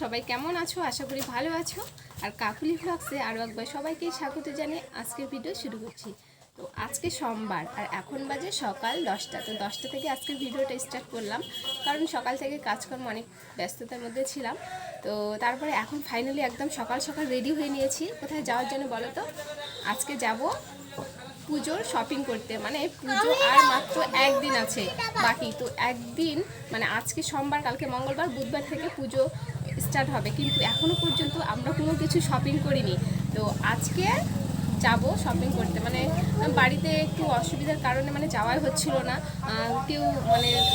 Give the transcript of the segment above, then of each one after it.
সবাই কেমন আছো? আশা করি ভালো আছো। আর কাকুলি ভ্লগসে আরও একবার সবাইকে স্বাগত জানিয়ে আজকের ভিডিও শুরু করছি। তো আজকে সোমবার, আর এখন বাজে সকাল দশটা। তো দশটা থেকে আজকে ভিডিওটা স্টার্ট করলাম। কারণ সকাল থেকে কাজকর্ম অনেক ব্যস্ততার মধ্যে ছিলাম। তো তারপরে এখন ফাইনালি একদম সকাল সকাল রেডি হয়ে নিয়েছি। কোথায় যাওয়ার জন্য বলো তো? আজকে যাব পুজোর শপিং করতে। মানে পুজো আর মাত্র একদিন আছে বাকি। তো একদিন মানে আজকে সোমবার, কালকে মঙ্গলবার, বুধবার থেকে পুজো স্টার্ট হবে। কিন্তু এখনও পর্যন্ত আমরা কোনো কিছু শপিং করিনি। তো আজকে যাব শপিং করতে। মানে বাড়িতে একটু অসুবিধার কারণে মানে যাওয়াই হচ্ছিল না। কেউ মানে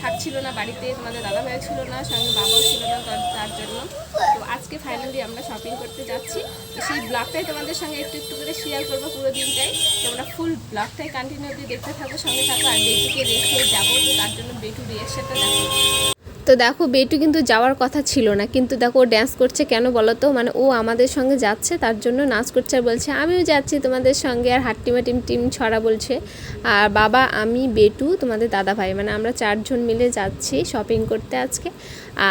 থাকছিল না বাড়িতে, তোমাদের দাদা ভাই ছিল না, সঙ্গে বাবাও ছিল না তার- জন্য। তো আজকে ফাইনালি আমরা শপিং করতে যাচ্ছি। তো সেই ব্লগটাই তোমাদের সঙ্গে একটু একটু করে শেয়ার করব পুরো দিনটাই। তোমরা ফুল ব্লগটাই কন্টিনিউ দিয়ে দেখতে থাকো, সঙ্গে থাকো। আর বেটুকে রেখে যাব তো তার জন্য বেটু রিয়েকশনটা দেখো। তো দেখো, বেটু কিন্তু যাওয়ার কথা ছিল না, কিন্তু দেখো ও ড্যান্স করছে কেন বলো তো? মানে ও আমাদের সঙ্গে যাচ্ছে, তার জন্য নাচ করছে আর বলছে, আমিও যাচ্ছি তোমাদের সঙ্গে। আর হাট্টিমা টিম টিম ছড়া বলছে, আর বাবা, আমি বেটু, তোমাদের দাদা ভাই। মানে আমরা চারজন মিলে যাচ্ছি শপিং করতে আজকে।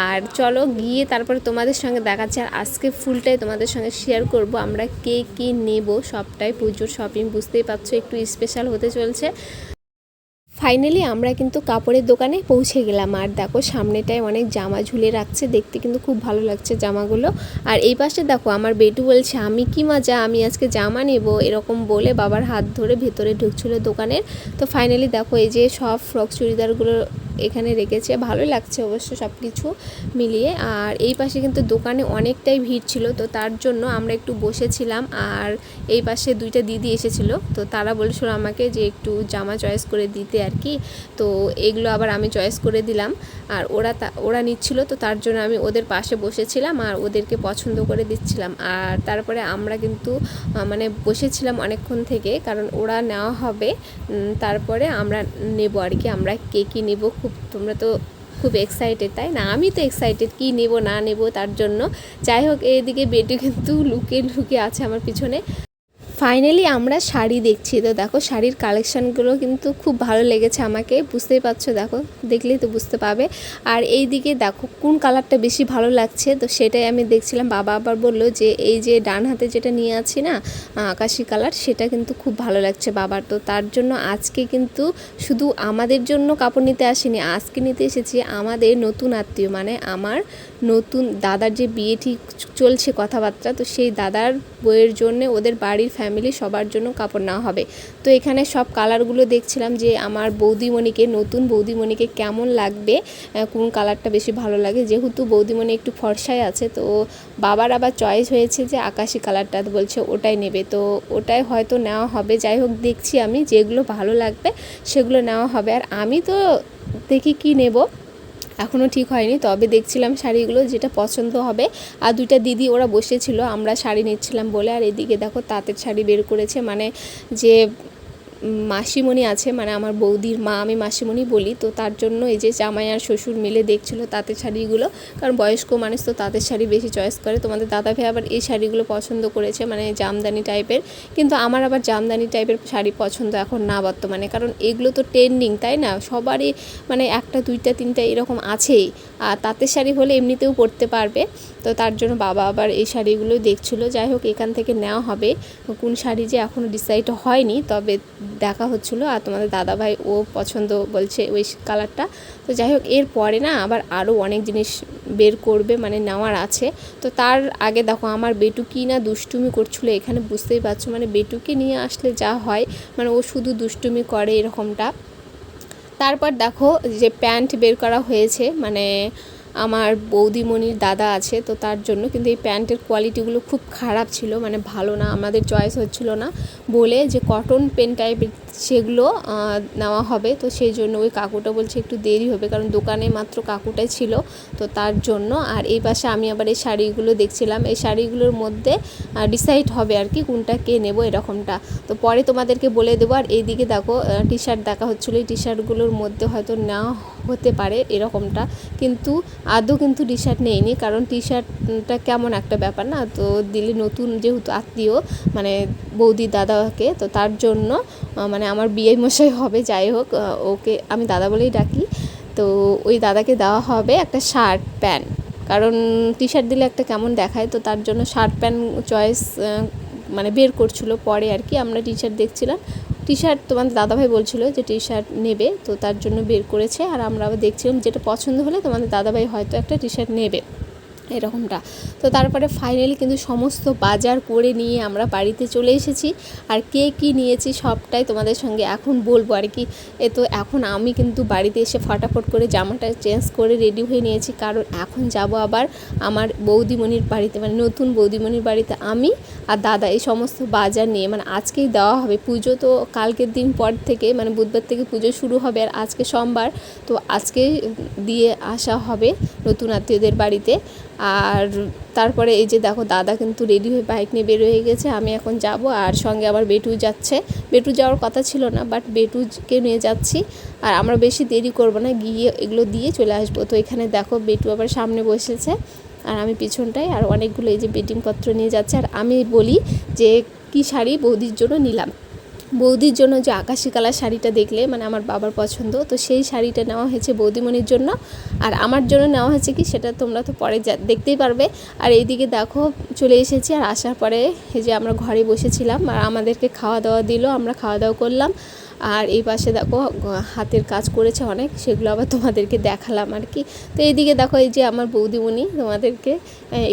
আর চলো গিয়ে তারপরে তোমাদের সঙ্গে দেখাচ্ছি, আর আজকে ফুলটাই তোমাদের সঙ্গে শেয়ার করব। আমরা কে কী নেব সবটাই, পুজোর শপিং বুঝতেই পারছ, একটু স্পেশাল হতে চলছে। ফাইনালি আমরা কিন্তু কাপড়ের দোকানে পৌঁছে গেলাম। আর দেখো, সামনেটায় অনেক জামা ঝুলে রাখছে। দেখতে কিন্তু খুব ভালো লাগছে জামাগুলো। আর এই পাশে দেখো, আমার বেটু বলছে, আমি কি মজা, আমি আজকে জামা নেব। এরকম বলে বাবার হাত ধরে ভেতরে ঢুকছিল দোকানের। তো ফাইনালি দেখো, এই যে সব ফ্রক চুড়িদারগুলো এখানে রেখেছে ভালো লাগছে অবশ্য সব কিছু মিলিয়ে। আর এই পাশে কিন্তু দোকানে অনেকটাই ভিড় ছিল, তো তার জন্য আমরা একটু বসেছিলাম, আর এই পাশে দুইটা দিদি এসেছিল, তো তারা বলেছিল আমাকে যে একটু জামা চয়েস করে দিতে আর কি। তো এগুলো আবার আমি চয়েস করে দিলাম, আর ওরা ওরা নিচ্ছিল, তো তার জন্য আমি ওদের পাশে বসেছিলাম, আর ওদেরকে পছন্দ করে দিচ্ছিলাম। আর তারপরে আমরা কিন্তু মানে বসেছিলাম অনেকক্ষণ থেকে, কারণ ওরা নেওয়া হবে তারপরে আমরা নেব আর কি, আমরা কে কী নেব। খুব, তোমরা তো খুব এক্সাইটেড তাই না? আমি তো এক্সাইটেড কি নেব, না নেব তার জন্য। যাই হোক, এদিকে বেটে কিন্তু লুকে লুকে আছে আমার পিছনে। ফাইনালি আমরা শাড়ি দেখছি। তো দেখো শাড়ির কালেকশানগুলো কিন্তু খুব ভালো লেগেছে আমাকে, বুঝতেই পারছ দেখো, দেখলেই তো বুঝতে পাবে। আর এই দিকে দেখো কোন কালারটা বেশি ভালো লাগছে, তো সেটাই আমি দেখছিলাম। বাবা আবার বলল যে এই যে ডান হাতে যেটা নিয়ে আছি না আকাশি কালার, সেটা কিন্তু খুব ভালো লাগছে বাবার। তো তার জন্য আজকে কিন্তু শুধু আমাদের জন্য কাপড় নিতে আসিনি, আজকে নিতে এসেছি আমাদের নতুন আত্মীয় মানে আমার নতুন দাদার যে বিয়ে ঠিক চলছে কথাবার্তা, তো সেই দাদার বইয়ের জন্য ওদের বাড়ির ফ্যামিলি সবার জন্য কাপড় নেওয়া হবে। তো এখানে সব কালারগুলো দেখছিলাম যে আমার বৌদিমণিকে, নতুন বৌদিমণিকে কেমন লাগবে কোন কালারটা বেশি ভালো লাগে? যেহেতু বৌদিমণি একটু ফর্সায় আছে, তো বাবার আবার চয়েস হয়েছে যে আকাশি কালারটা বলছে ওটাই নেবে। তো ওটাই হয়তো নেওয়া হবে। যাই হোক, দেখছি আমি যেগুলো ভালো লাগবে সেগুলো নেওয়া হবে। আর আমি তো দেখি কি নেব? এখনও ঠিক হয়নি, তবে দেখছিলাম শাড়িগুলো যেটা পছন্দ হবে। আর দুইটা দিদি ওরা বসেছিল, আমরা শাড়ি নিচ্ছিলাম বলে। আর এদিকে দেখো তাঁতের শাড়ি বের করেছে মানে যে মাসিমণি আছে মানে আমার বৌদির মা, আমি মাসিমণি বলি, তো তার জন্য এই যে জামাই আর শ্বশুর মিলে দেখছিল তাঁতের শাড়িগুলো, কারণ বয়স্ক মানুষ তো তাঁতের শাড়ি বেশি চয়েস করে। তোমাদের দাদা ভাই আবার এই শাড়িগুলো পছন্দ করেছে মানে জামদানি টাইপের কিন্তু আমার আবার জামদানি টাইপের শাড়ি পছন্দ এখন না বর্তমানে, কারণ এগুলো তো ট্রেন্ডিং তাই না? সবারই মানে একটা, দুইটা, তিনটা এরকম আছেই, আর তাঁতের শাড়ি হলে এমনিতেও পরতে পারবে। তো তার জন্য বাবা আবার এই শাড়িগুলো দেখছিলো। যাই হোক, এখান থেকে নেওয়া হবে। কোন শাড়ি যে এখনও ডিসাইড হয়নি, তবে দেখা হচ্ছিল। আর তোমাদের দাদাভাই ও পছন্দ বলছে ওই কালারটা তো যাই হোক, এর পরে না আবার আরও অনেক জিনিস বের করবে মানে নেওয়ার আছে। তো তার আগে দেখো, আমার বেটু কি না দুষ্টুমি করছিল এখানে বুঝতেই পারছ? মানে বেটুকে নিয়ে আসলে যা হয় মানে ও শুধু দুষ্টুমি করে এরকমটা। তারপর দেখো, যে প্যান্ট বের করা হয়েছে মানে আমার বৌদিমণির দাদা আছে, তো তার জন্য কিন্তু এই প্যান্টের কোয়ালিটিগুলো খুব খারাপ ছিল মানে ভালো না, আমাদের চয়েস হচ্ছিল না বলে যে কটন পেন টাইপের সেগুলো নেওয়া হবে, তো সেই জন্য ওই কাকুটা বলছে একটু দেরি হবে, কারণ দোকানে মাত্র কাকুটাই ছিল, তো তার জন্য, আর এই পাশে আমি আবার এই শাড়িগুলো দেখছিলাম, এই শাড়িগুলোর মধ্যে ডিসাইড হবে আর কি কোনটা কে নেব এরকমটা, তো পরে তোমাদেরকে বলে দেবো, আর এইদিকে দেখো টি শার্ট দেখা হচ্ছিল, এই টি শার্টগুলোর মধ্যে হয়তো নেওয়া হতে পারে এরকমটা, কিন্তু আদৌ কিন্তু টি শার্ট নেইনি কারণ টি শার্টটা কেমন একটা ব্যাপার না? তো দিলে নতুন যেহেতু আত্মীয় মানে বৌদি দাদাকে, তো তার জন্য মানে আমার বিয়ে মশাই হবে, যাই হোক ওকে আমি দাদা বলেই ডাকি। তো ওই দাদাকে দেওয়া হবে একটা শার্ট প্যান্ট কারণ টি শার্ট দিলে একটা কেমন দেখায়, তো তার জন্য শার্ট প্যান্ট চয়েস মানে বের করছিল পরে আর কি। আমরা টি শার্ট দেখছিলাম টি শার্ট তোমাদের দাদাভাই বলছিল যে টি শার্ট নেবে, তো তার জন্য বের করেছে। আর আমরা দেখছিলাম যেটা পছন্দ হলে তোমাদের দাদাভাই হয়তো একটা টি শার্ট নেবে। এরকমটা। তো তারপরে ফাইনালি কিন্তু সমস্ত বাজার করে নিয়ে আমরা বাড়িতে চলে এসেছি। আর কে কী নিয়েছি সবটাই তোমাদের সঙ্গে এখন বলব। আর কি, এ তো এখন আমি কিন্তু বাড়িতে এসে ফটাফট করে জামাটা চেঞ্জ করে রেডি হয়ে নিয়েছি। কারণ এখন যাব আবার আমার বৌদিমণির বাড়িতে মানে নতুন বৌদিমণির বাড়িতে আমি আর দাদা, এই সমস্ত বাজার নিয়ে। মানে আজকেই দেওয়া হবে। পুজো তো কালকের দিন পর থেকে মানে বুধবার থেকে পুজো শুরু হবে আর আজকে সোমবার। তো আজকে দিয়ে আসা হবে নতুন আত্মীয়দের বাড়িতে। আর তারপরে এই যে দেখো, দাদা কিন্তু রেডি হয়ে বাইক নিয়ে বের হয়ে গেছে, আমি এখন যাব। আর সঙ্গে আবার বেটু যাচ্ছে। বেটু যাওয়ার কথা ছিল না বাট বেটুকে নিয়ে যাচ্ছি। আর আমরা বেশি দেরি করব না, গিয়ে এগুলো দিয়ে চলে আসব। তো এখানে দেখো, বেটু আবার সামনে বসেছে। আর আমি পিছনটায়, আর অনেকগুলো এই যে বেডিংপত্র নিয়ে যাচ্ছে। আর আমি বলি যে, কী শাড়ি বৌদির জন্য নিলাম। বৌদির জন্য যে আকাশি কালার শাড়িটা দেখলে মানে আমার বাবার পছন্দ, তো সেই শাড়িটা নেওয়া হয়েছে বৌদিমণির জন্য। আর আমার জন্য নেওয়া হয়েছে কি, সেটা তোমরা তো পরে দেখতেই পারবে। আর এইদিকে দেখো, চলে এসেছি, আর আসার পরে এই যে আমরা ঘরে বসেছিলাম, আর আমাদেরকে খাওয়া দাওয়া দিল, আমরা খাওয়া দাওয়া করলাম। আর এই পাশে দেখো হাতের কাজ করেছে অনেক, সেগুলো আবার তোমাদেরকে দেখালাম আর কি। তো এইদিকে দেখো, এই যে আমার বৌদিমণি তোমাদেরকে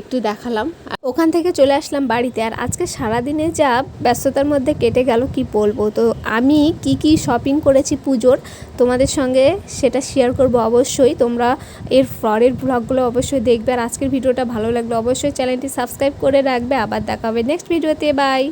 একটু দেখালাম। ওখান থেকে চলে আসলাম বাড়িতে। আর আজকে সারাদিনে যা ব্যস্ততার মধ্যে কেটে গেল, কি বলব? তো আমি কি কি শপিং করেছি পুজোর, তোমাদের সঙ্গে সেটা শেয়ার করব অবশ্যই। তোমরা এর পরের ব্লগগুলো অবশ্যই দেখবে। আর আজকের ভিডিওটা ভালো লাগলে অবশ্যই চ্যানেলটি সাবস্ক্রাইব করে রাখবে। আবার দেখা হবে নেক্সট ভিডিওতে বাই